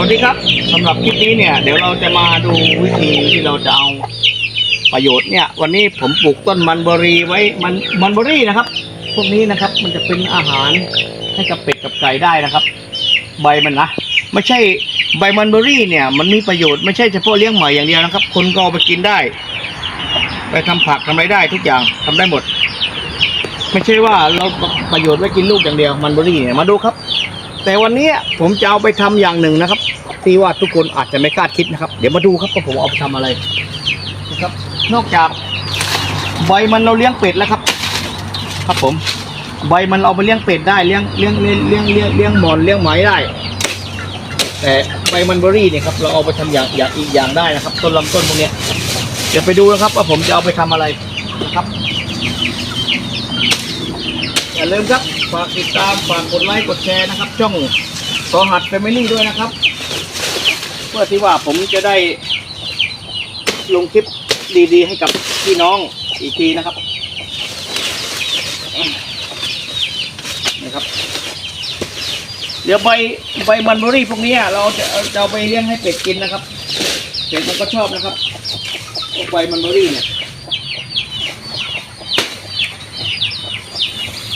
วัสดีครับสำหรับคลิปนี้เนี่ย เดี๋ยวเราจะมาดูวิธีที่เราจะเอาประโยชน์เนี่ย วันนี้ผมปลูกต้นมันเบอรี่ไว้มันมันเบอรี่นะครับ พวกนี้นะครับ มันจะเป็นอาหารให้กับเป็ดกับไก่ได้นะครับ ใบมันนะไม่ใช่ใบมันเบอรี่เนี่ย มันมีประโยชน์ไม่ใช่เฉพาะเลี้ยงหมาอย่างเดียวนะครับ คนก็ไปกินได้ ไปทำผักทำอะไรได้ทุกอย่างทำได้หมด ไม่ใช่ว่าเราประโยชน์ไว้กินลูกอย่างเดียวมันเบอรี่เนี่ยมาดูครับ แต่วันนี้ผมจะเอาไปทำอย่างหนึ่งนะครับ ที่ว่าทุกคนอาจจะไม่คาดคิดนะครับ เดี๋ยวมาดูครับว่าผมเอาไปทำอะไรนะครับ นอกจากใบมันเราเลี้ยงเป็ดแล้วครับ ครับผม ใบมันเอาไปเลี้ยงเป็ดได้เลี้ยงเลี้ยงเลี้ยงเลี้ยงเลี้ยงเลี้ยงหมอนเลี้ยงไหมได้ แต่ใบมันเบอรี่เนี่ยครับเราเอาไปทำอย่างอย่างอีกอย่างได้นะครับ ต้นลำต้นพวกนี้เดี๋ยวไปดูนะครับ ว่าผมจะเอาไปทำอะไรนะครับอย่าลืมครับ ฝากติดตามฝากกดไลค์กดแชร์นะครับ ช่องสอหัดแฟมิลี่ด้วยนะครับ เพื่อที่ว่าผมจะได้ลงคลิปดีๆ ให้กับพี่น้องอีกทีนะครับนะครับ เดี๋ยวใบใบมันเบอรี่พวกนี้เราจะจะเอาไปเลี้ยงให้เป็ดกินนะครับเป็ดมันก็ชอบนะครับ ใบมันเบอรี่เนี่ย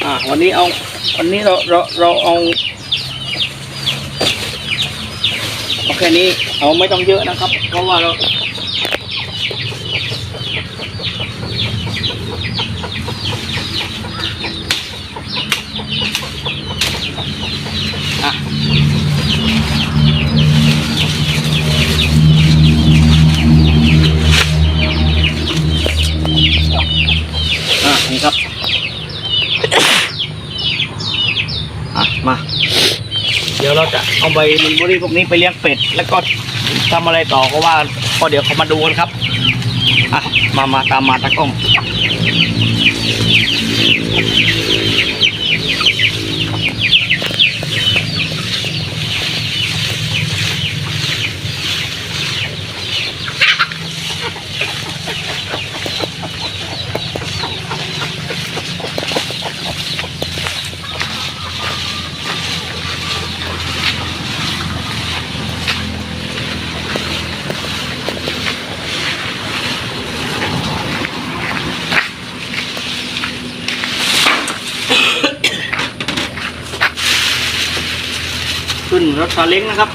อ่าวันนี้เอาวันนี้เราเราเราเอาเอาแค่นี้เอาไม่ต้องเยอะนะครับ เพราะว่าเราอะอะนี่ครับ อะ มา เดี๋ยวเราจะเอาใบมันบุรีพวกนี้ไปเลี้ยงเป็ด แล้วก็ทำอะไรต่อก็ว่าก็เดี๋ยวเขามาดูกันครับอะมามาตามมาตะก้อง นรถซาเล้งนะครับ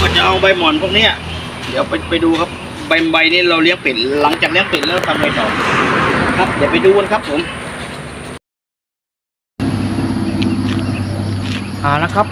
ก็จะเอาใบหมอนพวกนี้เดี๋ยวไปไปดูครับ ใบใบนี้เราเลี้ยงเป็ดหลังจากเลี้ยงเป็ดแล้วทำไงต่อครับ เดี๋ยวไปดูกันครับผมอ่าละครับ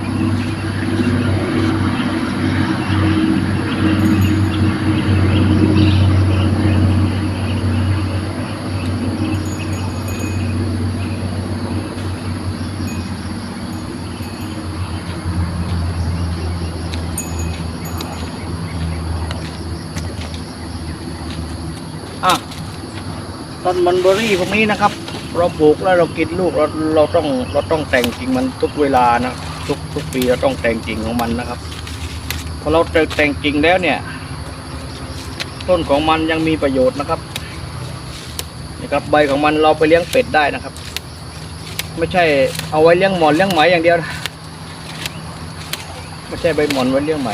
ต้นมันเบอรี่พวกนี้นะครับ เราปลูกแล้วเรากินลูกเราเราต้องเราต้องแต่งจริงมันทุกเวลานะทุกทุกปีเราต้องแต่งจริงของมันนะครับพอเราแต่งแต่งจริงแล้วเนี่ย ต้นของมันยังมีประโยชน์นะครับนี่ครับใบของมันเราไปเลี้ยงเป็ดได้นะครับ ไม่ใช่เอาไว้เลี้ยงหมอนเลี้ยงไหมอย่างเดียวนะไม่ใช่ใบหมอนไว้เลี้ยงไหม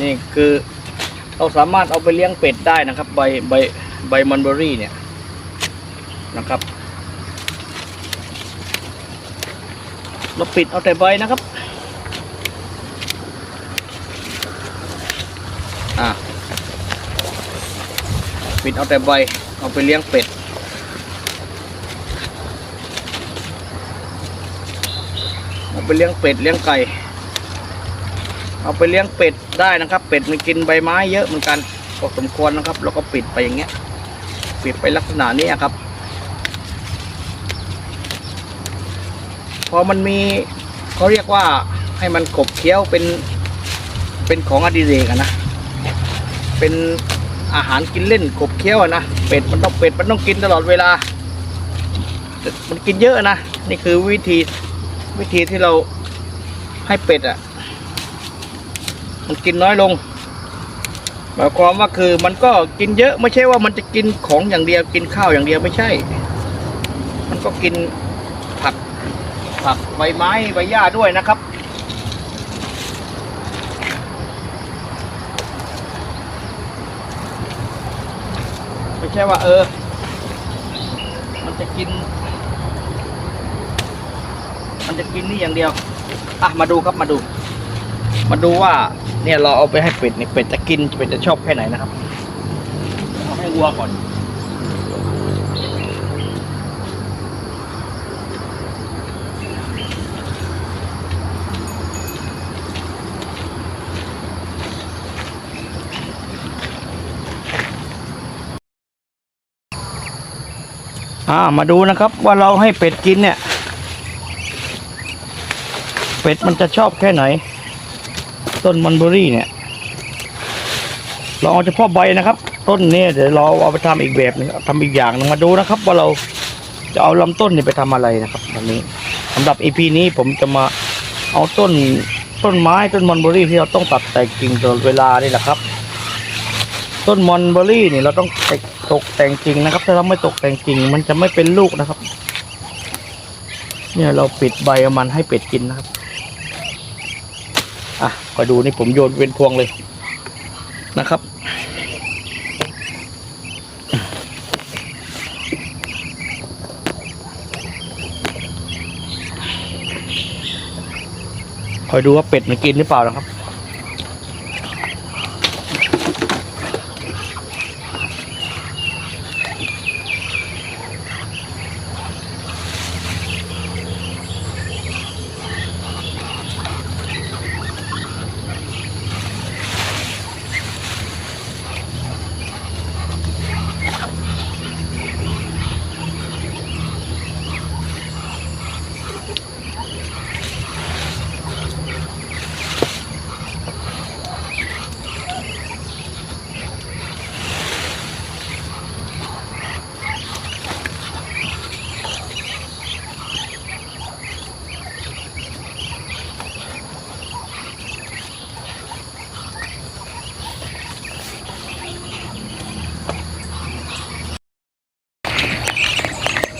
นี่คือเราสามารถเอาไปเลี้ยงเป็ดได้นะครับ ใบใบใบมันเบอรี่เนี่ย นะครับเราปิดเอาแต่ใบนะครับ อ่าปิดเอาแต่ใบเอาไปเลี้ยงเป็ดเอาไปเลี้ยงเป็ดเลี้ยงไก่ เอาไปเลี้ยงเป็ดได้นะครับ เป็ดมันกินใบไม้เยอะเหมือนกันพอสมควรนะครับ แล้วก็ปิดไปอย่างเงี้ย ปิดไปลักษณะนี้ครับ พอมันมีเขาเรียกว่าให้มันขบเคี้ยวเป็นเป็นของอดิเรกอะนะเป็นอาหารกินเล่นขบเคี้ยวอะนะเป็ดมันต้องเป็ดมันต้องกินตลอดเวลา มันกินเยอะนะนี่คือวิธีวิธีที่เราให้เป็ดอะมันกินน้อยลงหมายความว่าคือมันก็กินเยอะไม่ใช่ว่ามันจะกินของอย่างเดียวกินข้าวอย่างเดียวไม่ใช่ มันก็กิน ผักใบไม้ใบหญ้าด้วยนะครับ ไม่ใช่ว่าเออ มันจะกิน มันจะกินนี่อย่างเดียว อะมาดูครับมาดู มาดูว่า เนี่ยเราเอาไปให้เป็ดเนี่ยเป็ดจะกินเป็ดจะชอบแค่ไหนนะครับเอาให้วัวก่อน อ่ามาดูนะครับว่าเราให้เป็ดกินเนี่ย เป็ดมันจะชอบแค่ไหน ต้นมันเบอรี่เนี่ยเราเอาเฉพาะใบนะครับ ต้นนี่ยเดี๋ยวเราเอาไปทำอีกแบบนึงทำอีกอย่างนึงมาดูนะครับ ว่าเราจะเอาลำต้นนี่ไปทำอะไรนะครับวันนี้สำหรับอีพีนี้ผมจะมาเอาต้นต้นไม้ต้นมอนเบอรี่ที่เราต้องตัดแต่งกิ่งตลอดเวลานี่แหละครับ ต้นมอนเบอรี่นี่เราต้องตกแต่งกิ่งนะครับ ถ้าเราไม่ตกแต่งกิ่งมันจะไม่เป็นลูกนะครับ เนี่ยเราปิดใบมันให้เป็ดกินนะครับ อะก็ดูนี่ผมโยนเป็นพวงเลยนะครับคอยดูว่าเป็ดมันกินหรือเปล่านะครับ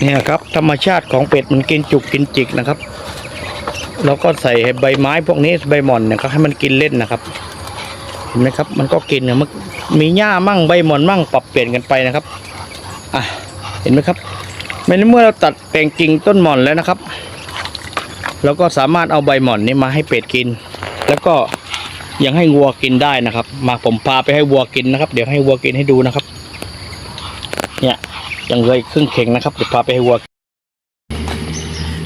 เนี่ยครับ ธรรมชาติของเป็ดมันกินจุกกินจิกนะครับ เราก็ใส่ใบไม้พวกนี้ใบหม่อนเนี่ยก็ให้มันกินเล่นนะครับ เห็นไหมครับ มันก็กินเนี่ยมันมีหญ้ามั่งใบหม่อนมั่งปรับเปลี่ยนกันไปนะครับอะเห็นไหมครับในเมื่อเราตัดแต่งกิ่งต้นหม่อนแล้วนะครับเราก็สามารถเอาใบหม่อนนี้มาให้เป็ดกิน แล้วก็ยังให้วัวกินได้นะครับ มาผมพาไปให้วัวกินนะครับ เดี๋ยวให้วัวกินให้ดูนะครับ เนี่ยยังเลยครึ่งเข่งนะครับเดี๋ยวพาไปให้วัว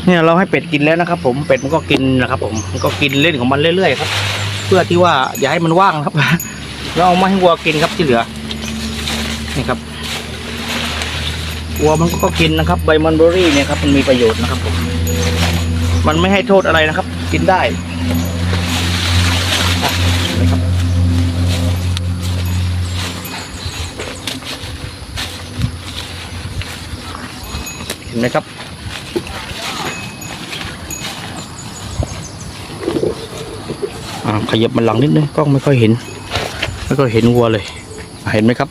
เนี่ยเราให้เป็ดกินแล้วนะครับ ผมเป็ดมันก็กินนะครับ ผมมันก็กินเล่นของมันเรื่อยๆครับ เพื่อที่ว่าอย่าให้มันว่างครับเราเอามาให้วัวกินครับที่เหลือนี่ครับวัวมันก็กินนะครับใบมันเบอรี่เนี่ยครับมันมีประโยชน์นะครับผมมันไม่ให้โทษอะไรนะครับ กินได้ เห็นไหมครับ อ่าขยับมันหลังนิดนึงกล้องไม่ค่อยเห็น ไม่ค่อยเห็นวัวเลย เห็นไหมครับ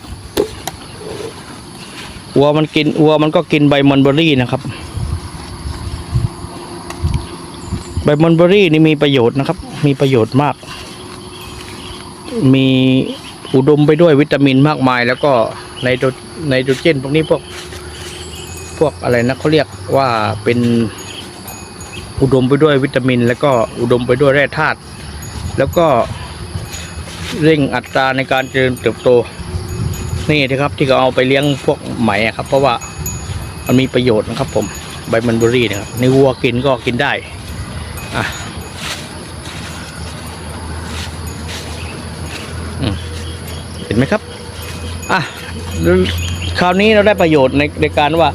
วัวมันกินวัวมันก็กินใบมอนเบอรี่นะครับ ใบมอนเบอรี่นี่มีประโยชน์นะครับ มีประโยชน์มาก มีอุดมไปด้วยวิตามินมากมาย แล้วก็ไนโตรไนโตรเจนพวกนี้พวก วกอะไรนะเขาเรียกว่าเป็นอุดมไปด้วยวิตามิน แล้วก็อุดมไปด้วยแร่ธาตุแล้วก็เร่งอัตราในการเจริญเติบโตนี่นะครับ ที่เขาเอาไปเลี้ยงพวกไหมครับ เพราะว่ามันมีประโยชน์นะครับ ผมใบมันเบอรี่นะครับในวัวกินก็กินได้อะเห็นไหมครับอะคราวนี้เราได้ประโยชน์ในในการว่า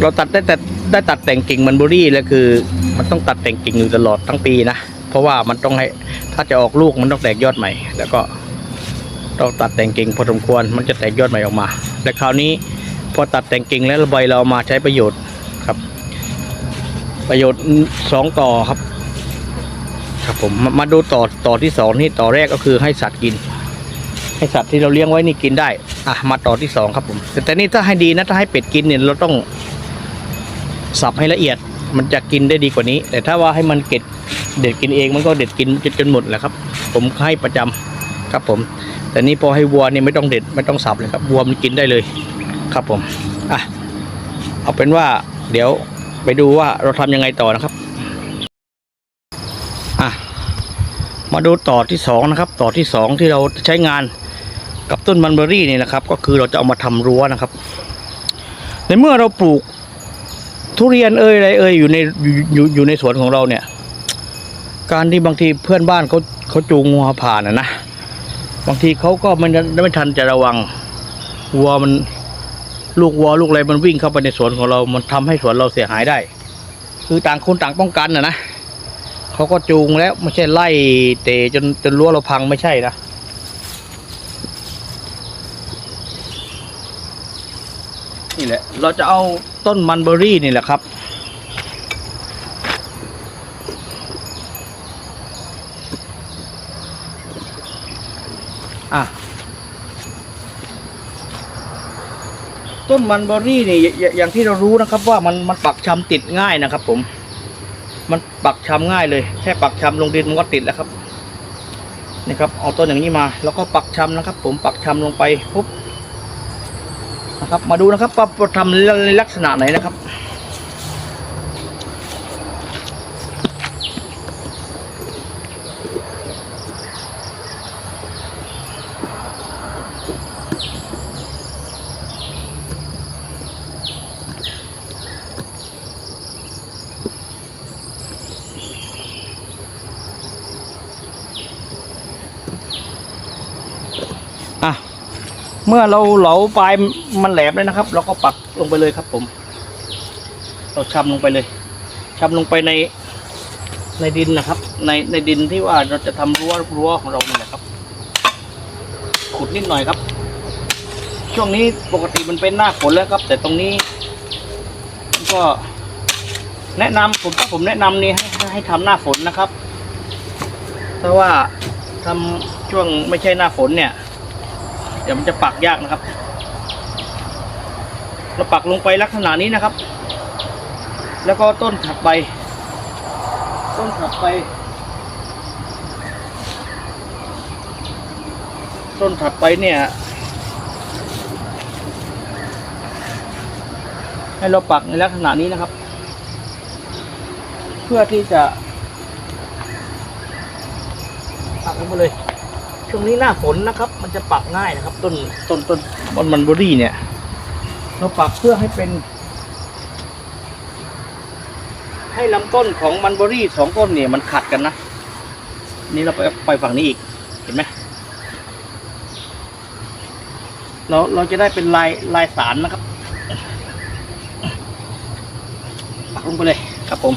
เราตัดได้แต่ได้ตัดแต่งกิ่งมันบอรี่แล้วคือ มันต้องตัดแต่งกิ่งอยู่ตลอดทั้งปีนะเพราะว่ามันต้องให้ถ้าจะออกลูกมันต้องแตกยอดใหม่ แล้วก็ต้องตัดแต่งกิ่งพอสมควรมันจะแตกยอดใหม่ออกมา และคราวนี้พอตัดแต่งกิ่งแล้วใบเรามาใช้ประโยชน์ครับ ประโยชน์สองต่อครับ ครับผมมามาดูต่อต่อที่สองนี่ต่อแรกก็คือให้สัตว์กิน ให้สัตว์ที่เราเลี้ยงไว้นี่กินได้อะมาต่อที่สองครับผมแต่นี่ถ้าให้ดีนะถ้าให้เป็ดกินเนี่ยเราต้อง สับให้ละเอียดมันจะกินได้ดีกว่านี้ แต่ถ้าว่าให้มันเก็ดเด็ดกินเองมันก็เด็ดกินจนจนหมดแหละครับ ผมให้ประจำครับผม แต่นี่พอให้วัวนี่ไม่ต้องเด็ดไม่ต้องสับเลยครับวัวมันกินได้เลยครับผมอะเอาเป็นว่าเดี๋ยวไปดูว่าเราทำยังไงต่อนะครับอะมาดูต่อที่สองนะครับต่อที่สองที่เราใช้งานกับต้นมันเบอรี่นี่นะครับ ก็คือเราจะเอามาทำรั้วนะครับ ในเมื่อเราปลูก ทุเรียนเอ่ยอะไรเอ่ยอยู่ในอยู่อยู่ในสวนของเราเนี่ย การที่บางทีเพื่อนบ้านเขาเขาจูงงัวผ่านนะนะบางทีเขาก็ไม่ได้ไม่ทันจะระวังวัวมันลูกวัวลูกอะไรมันวิ่งเข้าไปในสวนของเรา มันทำให้สวนเราเสียหายได้ คือต่างคนต่างป้องกันนะนะเขาก็จูงแล้วไม่ใช่ไล่เตะจนจนรั้วเราพังไม่ใช่นะนี่แหละ เราจะเอา ต้นมันเบอรี่นี่แหละครับ อะ ต้นมันเบอรี่นี่อย่างที่เรารู้นะครับ ว่ามันมันปักชำติดง่ายนะครับ ผม มันปักชำง่ายเลย แค่ปักชำลงดินมันก็ติดแล้วครับ นี่ครับ เอาต้นอย่างนี้มา แล้วก็ปักชำนะครับ ผมปักชำลงไปปุ๊บ นะครับ มาดูนะครับว่าเราทำในลักษณะไหนนะครับ เมื่อเราเหลาปลายมันแหลมเลยนะครับ เราก็ปักลงไปเลยครับ ผม เราชำลงไปเลยชำลงไปในในดินนะครับ ในในดินที่ว่าเราจะทำรั้วรั้วของเราเนี่ยแหละครับ ขุดนิดหน่อยครับ ช่วงนี้ปกติมันเป็นหน้าฝนแล้วครับ แต่ตรงนี้ก็แนะนำผมถ้าผมแนะนำนี่ให้ให้ให้ทำหน้าฝนนะครับ เพราะว่าทำช่วงไม่ใช่หน้าฝนเนี่ย เดี๋ยวมันจะปักยากนะครับ เราปักลงไปลักษณะนี้นะครับ แล้วก็ต้นถัดไป ต้นถัดไป ต้นถัดไปเนี่ยให้เราปักในลักษณะนี้นะครับ เพื่อที่จะปักลงไปเลย ช่วงนี้หน้าฝนนะครับ มันจะปักง่ายนะครับ ต้นต้นต้นต้นมันเบอรี่เนี่ย เราปักเพื่อให้เป็น ให้ลำต้นของมันเบอรี่สองต้นเนี่ยมันขัดกันนะนี่เราไปไปฝั่งนี้อีกเห็นไหมเราเราจะได้เป็นลายลายสารนะครับปักลงไปเลยครับผม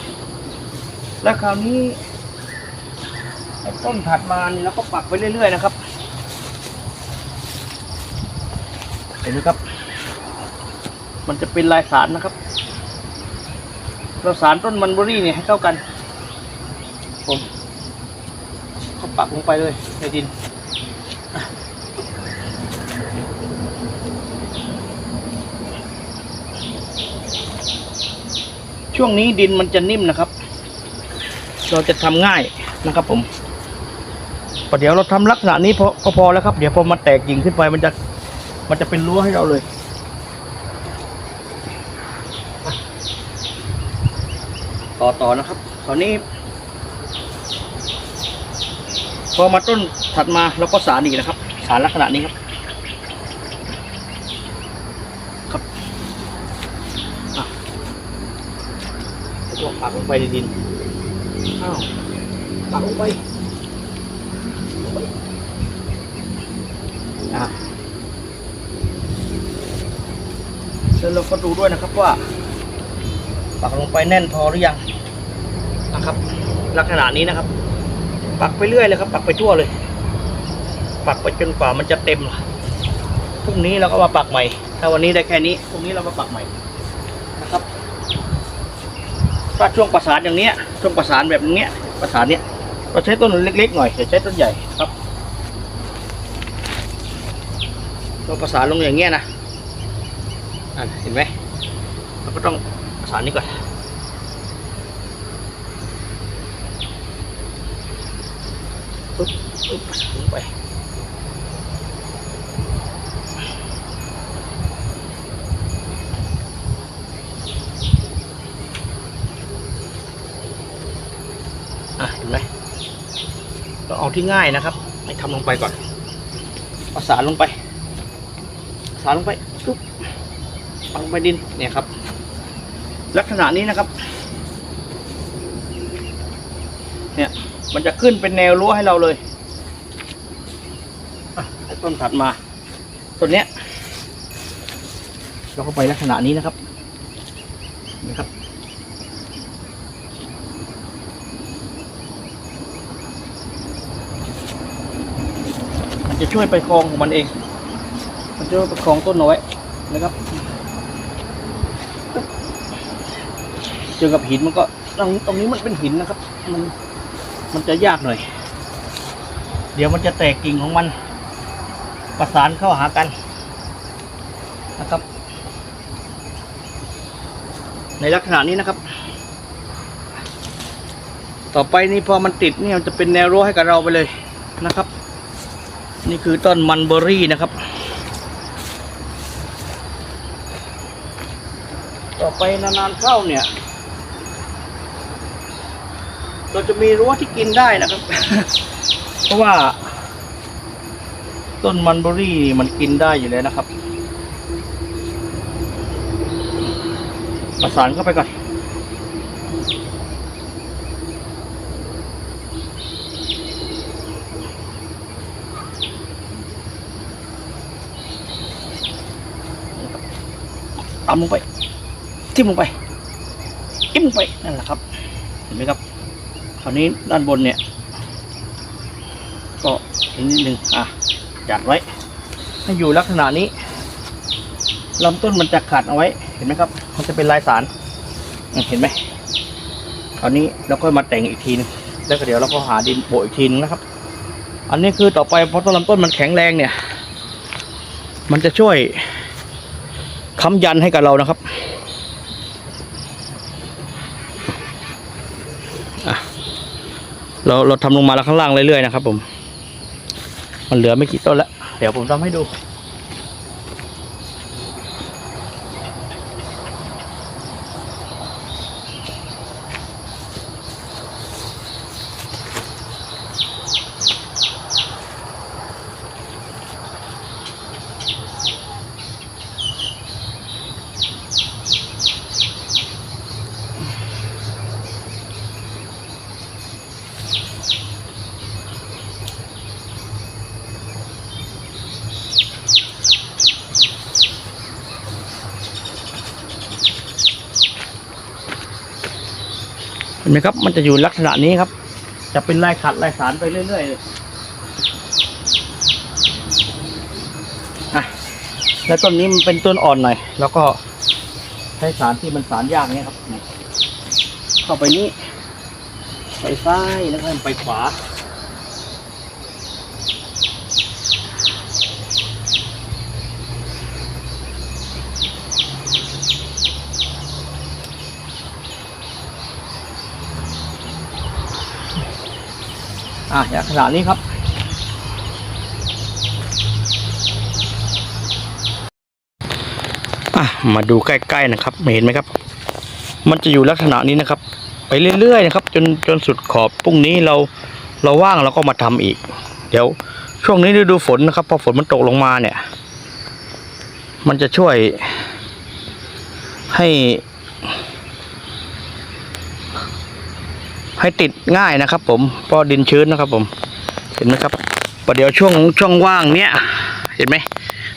แล้วคราวนี้ไอ้ ต้นถัดมานี่เราก็ปักไปเรื่อยๆนะครับ เห็นไหมครับ มันจะเป็นลายสารนะครับ เราสารต้นมันเบอรี่เนี่ยให้เข้ากัน ผมก็ปักลงไปเลยในดินช่วงนี้ดินมันจะนิ่มนะครับ เราจะทำง่ายนะครับผม ประเดี๋ยวเราทำลักษณะนี้พอก็พอแล้วครับ เดี๋ยวพอมาแตกกิ่งขึ้นไปมันจะมันจะเป็นรั้วให้เราเลยต่อต่อนะครับตอนนี้ พอมาต้นถัดมาเราก็สารอีกนะครับ สารลักษณะนี้ครับ ครับอะแล้วก็ปักลงไปในดินอ้าวปักลงไปลงไปอะ แล้วเราก็ดูด้วยนะครับว่าปักลงไปแน่นพอหรือยังนะครับ ลักษณะนี้นะครับ ปักไปเรื่อยเลยครับ ปักไปทั่วเลย ปักไปจนกว่ามันจะเต็มพรุ่งนี้เราก็มาปักใหม่ ถ้าวันนี้ได้แค่นี้พรุ่งนี้เรามาปักใหม่นะครับถ้าช่วงประสานอย่างเนี้ยช่วงประสานแบบเนี้ยประสานเนี้ยเราใช้ต้นเล็กๆหน่อยอย่าใช้ต้นใหญ่ครับเราประสานลงอย่างเงี้ยนะอะ เห็นไหมเราก็ต้องสานนี้ก่อนปุ๊บปุ๊บลงไปอะเห็นไหมเราเอาที่ง่ายนะครับไปทำลงไปก่อนเอาสารลงไป สารลงไป งไปดินเนี่ยครับ ลักษณะนี้นะครับ เนี่ยมันจะขึ้นเป็นแนวรั้วให้เราเลยต้นถัดมาต้นเนี้ยเราก็ไปลักษณะนี้นะครับนี่ครับ มันจะช่วยไประคองของมันเอง มันจะช่วยประคองต้นเอาไว้นะครับ เจอกับหินมันก็ตรงตรงนี้มันเป็นหินนะครับ มันมันจะยากหน่อย เดี๋ยวมันจะแตกกิ่งของมัน ประสานเข้าหากันนะครับ ในลักษณะนี้นะครับ ต่อไปนี้พอมันติดเนี่ยจะเป็นแนวรั้วให้กับเราไปเลยนะครับ นี่คือต้นมันเบอรี่นะครับ ต่อไปนานๆเข้าเนี่ย เราจะมีรั้วที่กินได้นะครับ เพราะว่า ต้นมันเบอรี่มันกินได้อยู่แล้วนะครับ ประสานเข้าไปก่อนตำลงไปจิ้มลงไปจิ้มลงไปนั่นแหละครับ เห็นไหมครับ ค ราวนี้ด้านบนเนี่ย ก็อีกนิดนึงอะจัดไว้ ให้อยู่ลักษณะนี้ลำต้นมันจะขัดเอาไว้ เห็นไหมครับ มันจะเป็นลายสารเห็นไหมคราวนี้เราก็มาแต่งอีกทีนึงแล้วก็เดี๋ยวเราก็หาดินโปะอีกทีนึงนะครับ อันนี้คือต่อไปพอต้นลำต้นมันแข็งแรงเนี่ย มันจะช่วยค้ำยันให้กับเรานะครับอะ เราเราทำลงมาแล้วข้างล่างเรื่อยๆนะครับผม มันเหลือไม่กี่ต้นแล้ว เดี๋ยวผมทำให้ดู มครับ มันจะอยู่ลักษณะนี้ครับ จะเป็นลายขัดลายสารไปเรื่อยๆเลยอะแล้วต้นนี้มันเป็นต้นอ่อนหน่อย แล้วก็ใช้สารที่มันสารยากเนี้ยครับ เข้าไปนี้ ไปซ้ายแล้วก็ไปขวา อะอย่างขนาดนี้ครับ อะมาดูใกล้ๆนะครับเห็นไหมครับ มันจะอยู่ลักษณะนี้นะครับ ไปเรื่อยๆนะครับ จนจนสุดขอบพรุ่งนี้เราเราว่างเราก็มาทำอีก เดี๋ยวช่วงนี้ฤดูฝนนะครับพอฝนมันตกลงมาเนี่ย มันจะช่วยให้ ให้ติดง่ายนะครับ ผมเพราะดินชื้นนะครับ ผมเห็นไหมครับประเดี๋ยวช่วงช่องว่างเนี้ยเห็นไหม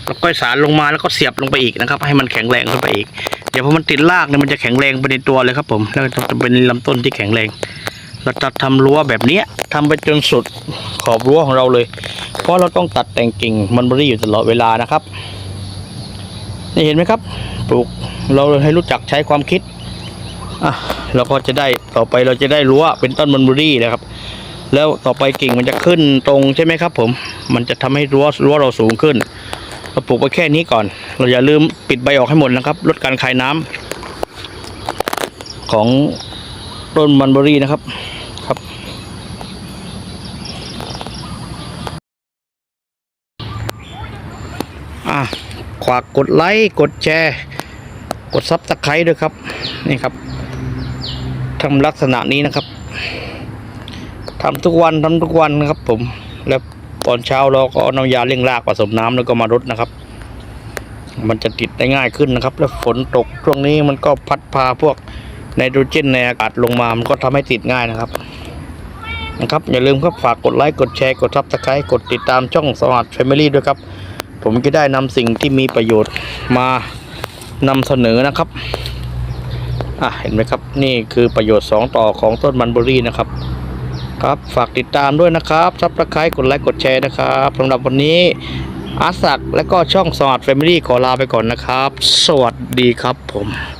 เราก็สารลงมาแล้วก็เสียบลงไปอีกนะครับ ให้มันแข็งแรงขึ้นไปอีก เดี๋ยวพอมันติดรากเนี่ยมันจะแข็งแรงไปในตัวเลยครับ ผมแล้วจะเป็นลำต้นที่แข็งแรง เราจะทำรั้วแบบเนี้ยทำไปจนสุดขอบรั้วของเราเลย เพราะเราต้องตัดแต่งกิ่งมันบริอยู่ตลอดเวลานะครับนี่เห็นไหมครับ ปลูกเราให้รู้จักใช้ความคิดอะ เราก็จะได้ต่อไปเราจะได้รั้วเป็นต้นมันบุรี่นะครับ แล้วต่อไปกิ่งมันจะขึ้นตรงใช่ไหมครับ ผม มันจะทำให้รั้วรั้วเราสูงขึ้นเราปลูกไปแค่นี้ก่อน เราอย่าลืมปิดใบออกให้หมดนะครับ ลดการคายน้ำของต้นมันเบอรี่นะครับครับ อะขวากกดไลค์กดแชร์ กดซับสไครต์ด้วยครับ นี่ครับ ทำลักษณะนี้นะครับทำทุกวันทำทุกวันนะครับ ผม แล้วตอนเช้าเราก็เอาน้ำยาเร่งรากผสมน้ำแล้วก็มารดนะครับ มันจะติดได้ง่ายขึ้นนะครับ แล้วฝนตกช่วงนี้มันก็พัดพาพวกไนโตรเจนในอากาศลงมา มันก็ทำให้ติดง่ายนะครับนะครับอย่าลืมครับฝากกดไลค์กดแชร์กดซับสไครต์กดติดตามช่องสวัสดิ์แฟมิลี่ด้วยครับ ผมจะได้นำสิ่งที่มีประโยชน์มานำเสนอนะครับ อะเห็นไหมครับ นี่คือประโยชน์ 2 ต่อของต้นมันเบอรี่นะครับ ครับฝากติดตามด้วยนะครับซับสไครต์กดไลค์กดแชร์นะครับสำหรับวันนี้อาศักและก็ช่องสวัสดิ์แฟมิลี่ขอลาไปก่อนนะครับ สวัสดีครับผม